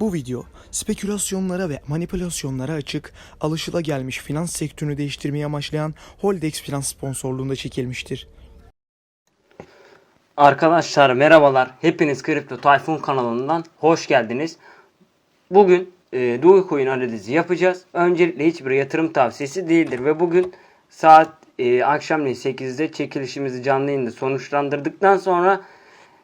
Bu video spekülasyonlara ve manipülasyonlara açık, alışılagelmiş finans sektörünü değiştirmeye amaçlayan Holdex Finans sponsorluğunda çekilmiştir. Arkadaşlar merhabalar. Hepiniz Kripto Tayfun kanalından hoş geldiniz. Bugün e, Dogecoin analizi yapacağız. Öncelikle hiçbir yatırım tavsiyesi değildir ve bugün saat e, akşamleyin 8'de çekilişimizi canlı yayında sonuçlandırdıktan sonra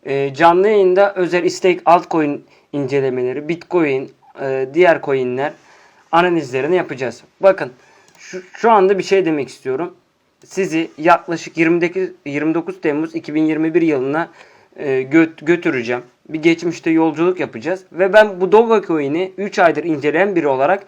e, canlı yayında özel istek altcoin incelemeleri, bitcoin, e, diğer coinler analizlerini yapacağız. Bakın şu, şu anda bir şey demek istiyorum sizi yaklaşık 29, 29 Temmuz 2021 yılına e, gö- götüreceğim. Bir geçmişte yolculuk yapacağız. Ve ben bu Dogecoin'i 3 aydır inceleyen biri olarak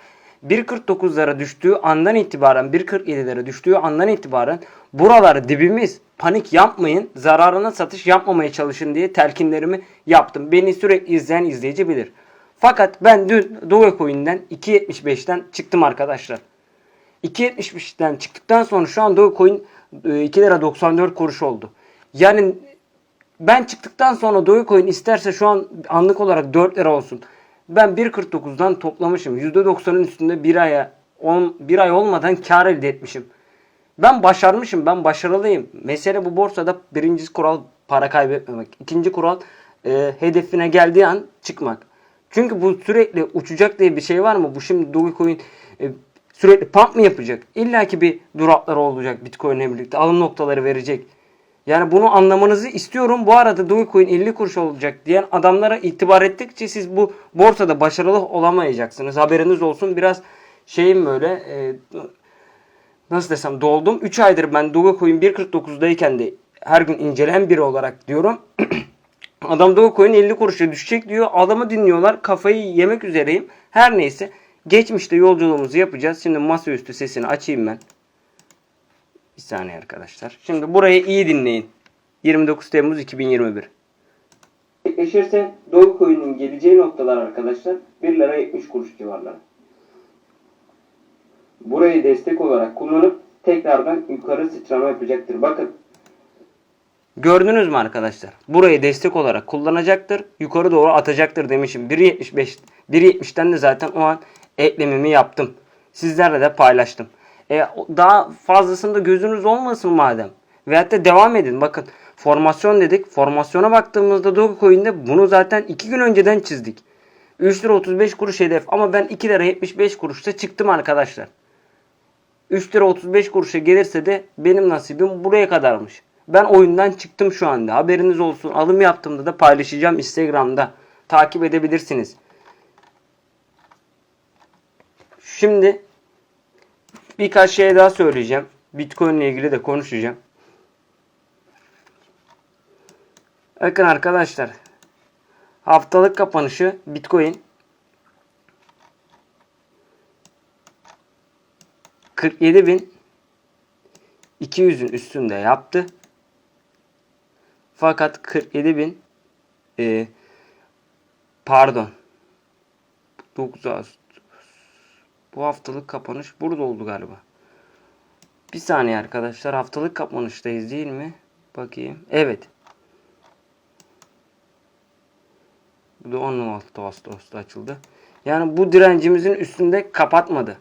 1.49'lara düştüğü andan itibaren 1.47'lere düştüğü andan itibaren buralar dibimiz panik yapmayın zararına satış yapmamaya çalışın diye telkinlerimi yaptım. Beni sürekli izleyen izleyici bilir. Fakat ben dün Dogecoin'den 2.75'ten çıktım arkadaşlar. 2.75'ten çıktıktan sonra şu an Dogecoin e, 2 lira 94 kuruş oldu. Yani ben çıktıktan sonra Dogecoin isterse şu an anlık olarak 4 lira olsun. Ben 1.49'dan toplamışım. %90'ın üstünde bir aya 10, bir ay olmadan kar elde etmişim. Ben başarmışım. Ben başarılıyım. Mesele bu borsada birinci kural para kaybetmemek. İkinci kural e, hedefine geldiği an çıkmak. Çünkü bu sürekli uçacak diye bir şey var mı? Bu şimdi Dogecoin e, sürekli pump mı yapacak? İlla ki bir durakları olacak Bitcoin'le birlikte. Alım noktaları verecek. Yani bunu anlamanızı istiyorum. Bu arada Dogecoin 50 kuruş olacak diyen adamlara itibar ettikçe siz bu borsada başarılı olamayacaksınız. Haberiniz olsun. Biraz şeyim böyle e, nasıl desem doldum. 3 aydır ben Dogecoin 1.49'dayken de her gün inceleyen biri olarak diyorum. Adam Dogecoin 50 kuruşa düşecek diyor. Adamı dinliyorlar. Kafayı yemek üzereyim. Her neyse. Geçmişte yolculuğumuzu yapacağız. Şimdi masaüstü sesini açayım ben. Bir saniye arkadaşlar. Şimdi burayı iyi dinleyin. 29 Temmuz 2021. Eşirse Dogecoin'in geleceği noktalar arkadaşlar 1 lira 70 kuruş civarları. Burayı destek olarak kullanıp tekrardan yukarı sıçrama yapacaktır. Bakın Gördünüz mü arkadaşlar? Burayı destek olarak kullanacaktır. Yukarı doğru atacaktır demişim. 1.75 1.70'ten de zaten o an eklememi yaptım. Sizlerle de paylaştım. E, daha fazlasında gözünüz olmasın madem. Veyahut da devam edin. Bakın formasyon dedik. Formasyona baktığımızda Dogecoin'de bunu zaten 2 gün önceden çizdik. 3 lira 35 kuruş hedef ama ben 2 lira 75 kuruşta çıktım arkadaşlar. 3 lira 35 kuruşa gelirse de benim nasibim buraya kadarmış. Ben oyundan çıktım şu anda. Haberiniz olsun. Alım yaptığımda da paylaşacağım Instagram'da. Takip edebilirsiniz. Şimdi birkaç şey daha söyleyeceğim. Bitcoin ile ilgili de konuşacağım. Bakın arkadaşlar. Haftalık kapanışı Bitcoin 47.200'ün üstünde yaptı. Fakat 47.000 e, pardon 9 Ağustos bu haftalık kapanış burada oldu galiba. Bir saniye arkadaşlar haftalık kapanıştayız değil mi? Bakayım. Evet. Bu da 16 Ağustos'ta açıldı. Yani bu direncimizin üstünde kapatmadı.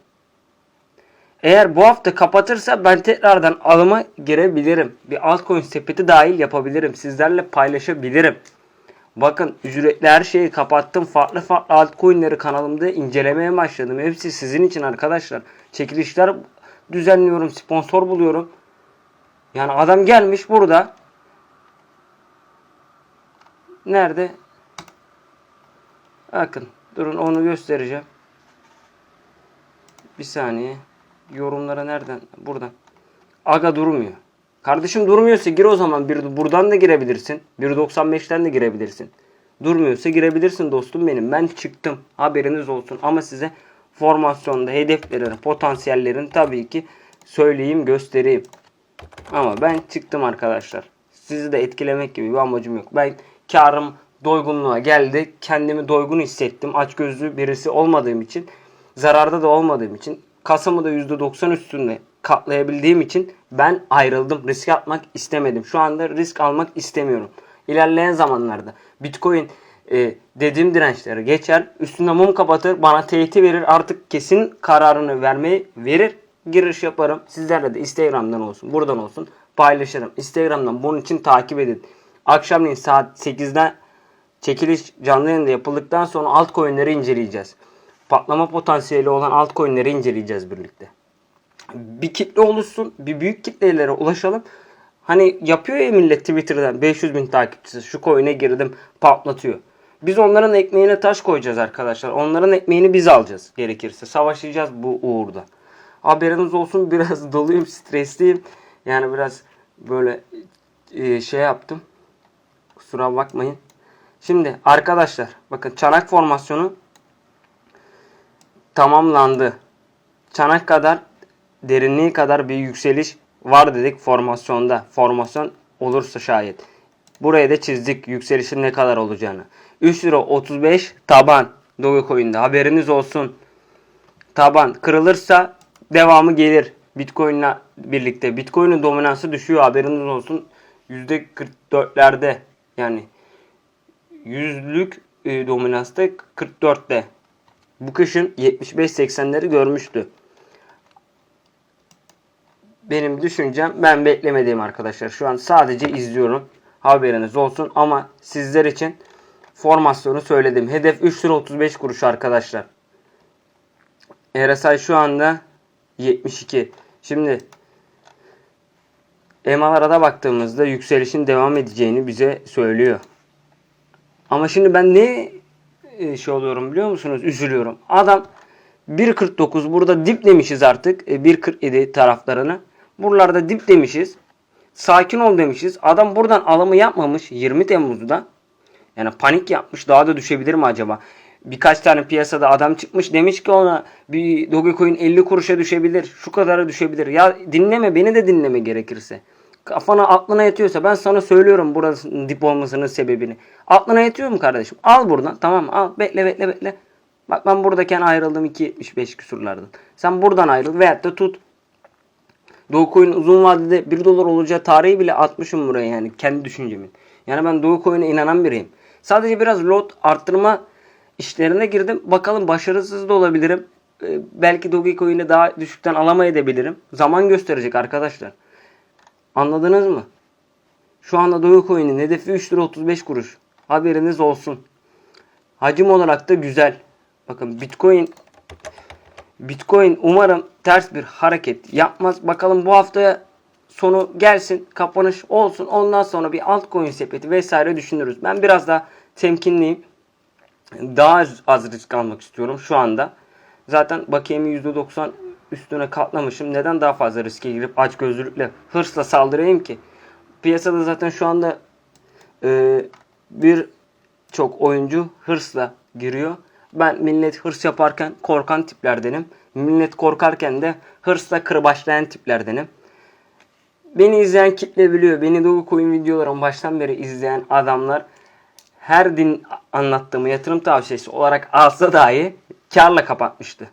Eğer bu hafta kapatırsa ben tekrardan alıma girebilirim. Bir altcoin sepeti dahil yapabilirim. Sizlerle paylaşabilirim. Bakın ücretli her şeyi kapattım. Farklı farklı altcoin'leri kanalımda incelemeye başladım. Hepsi sizin için arkadaşlar. Çekilişler düzenliyorum. Sponsor buluyorum. Yani adam gelmiş burada. Nerede? Bakın. Durun onu göstereceğim. Bir saniye. Yorumlara nereden? Buradan. Aga durmuyor. Kardeşim durmuyorsa gir o zaman. Bir, buradan da girebilirsin. 1.95'ten de girebilirsin. Durmuyorsa girebilirsin dostum benim. Ben çıktım. Haberiniz olsun. Ama size formasyonda hedeflerin, potansiyellerin tabii ki söyleyeyim, göstereyim. Ama ben çıktım arkadaşlar. Sizi de etkilemek gibi bir amacım yok. Ben karım doygunluğa geldi. Kendimi doygun hissettim. Açgözlü birisi olmadığım için, zararda da olmadığım için, kasamı da %90 üstünde katlayabildiğim için ben ayrıldım. Risk atmak istemedim. Şu anda risk almak istemiyorum. İlerleyen zamanlarda Bitcoin e, dediğim dirençleri geçer. Üstüne mum kapatır. Bana teyit verir. Artık kesin kararını vermeyi verir. Giriş yaparım. Sizlerle de Instagram'dan olsun. Buradan olsun. Paylaşırım. Instagram'dan bunun için takip edin. Akşamleyin saat 8'den çekiliş canlı yayında yapıldıktan sonra altcoin'leri inceleyeceğiz. Patlama potansiyeli olan altcoin'leri inceleyeceğiz birlikte bir kitle oluşsun. Bir büyük kitlelere ulaşalım. Hani yapıyor ya millet Twitter'dan 500 bin takipçisi şu coin'e girdim patlatıyor. Biz onların ekmeğine taş koyacağız arkadaşlar. Onların ekmeğini biz alacağız gerekirse. Savaşacağız bu uğurda. Haberiniz olsun biraz doluyum, stresliyim. Yani biraz böyle e, şey yaptım. Kusura bakmayın. Şimdi arkadaşlar bakın çanak formasyonu tamamlandı. Çanak kadar derinliği kadar bir yükseliş var dedik formasyonda. Formasyon olursa şayet. Buraya da çizdik yükselişin ne kadar olacağını. 3 lira 35 taban Dogecoin'de haberiniz olsun. Taban kırılırsa devamı gelir. Bitcoin'le birlikte. Bitcoin'in dominansı düşüyor haberiniz olsun. %44'lerde yani yüzlük e, dominansta 44'te. Bu kışın 75-80'leri görmüştü benim düşüncem ben beklemediğim arkadaşlar. Şu an sadece izliyorum. Haberiniz olsun ama sizler için formasyonu söyledim. Hedef 3 lira 35 kuruş arkadaşlar. RSI şu anda 72. Şimdi EMA'lara da baktığımızda yükselişin devam edeceğini bize söylüyor. Ama şimdi ben ne e, şey oluyorum biliyor musunuz? Üzülüyorum. Adam 1.49 burada dip demişiz artık. E, 1.47 taraflarını. Buralarda dip demişiz. Sakin ol demişiz. Adam buradan alımı yapmamış 20 Temmuz'da. Yani panik yapmış. Daha da düşebilir mi acaba? Birkaç tane piyasada adam çıkmış demiş ki ona bir Dogecoin 50 kuruşa düşebilir. Şu kadara düşebilir. Ya dinleme beni de dinleme gerekirse. Kafana aklına yatıyorsa ben sana söylüyorum burasının dip olmasının sebebini. Aklına yatıyor mu kardeşim? Al buradan tamam al bekle bekle bekle. Bak ben buradayken ayrıldım 2.75 küsurlardan. Sen buradan ayrıl veyahut da tut. Dogecoin uzun vadede 1 dolar olacağı tarihi bile atmışım buraya yani kendi düşüncemin. Yani ben Dogecoin'e inanan biriyim. Sadece biraz lot arttırma işlerine girdim. Bakalım başarısız da olabilirim. Ee, belki Dogecoin'i daha düşükten alamayabilirim. Zaman gösterecek arkadaşlar. Anladınız mı? Şu anda Dogecoin'in hedefi 3 lira 35 kuruş. Haberiniz olsun. Hacim olarak da güzel. Bakın Bitcoin Bitcoin umarım ters bir hareket yapmaz. Bakalım bu haftaya sonu gelsin, kapanış olsun. Ondan sonra bir altcoin sepeti vesaire düşünürüz. Ben biraz daha temkinliyim. Daha az, risk almak istiyorum şu anda. Zaten bakiyemi %90 üstüne katlamışım. Neden daha fazla riske girip aç gözlülükle hırsla saldırayım ki? Piyasada zaten şu anda e, bir çok oyuncu hırsla giriyor. Ben millet hırs yaparken korkan tiplerdenim. Millet korkarken de hırsla kırbaçlayan tiplerdenim. Beni izleyen kitle biliyor. Beni Dogecoin videolarım baştan beri izleyen adamlar her din anlattığımı yatırım tavsiyesi olarak alsa dahi karla kapatmıştı.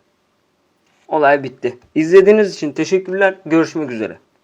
Olay bitti. İzlediğiniz için teşekkürler. Görüşmek üzere.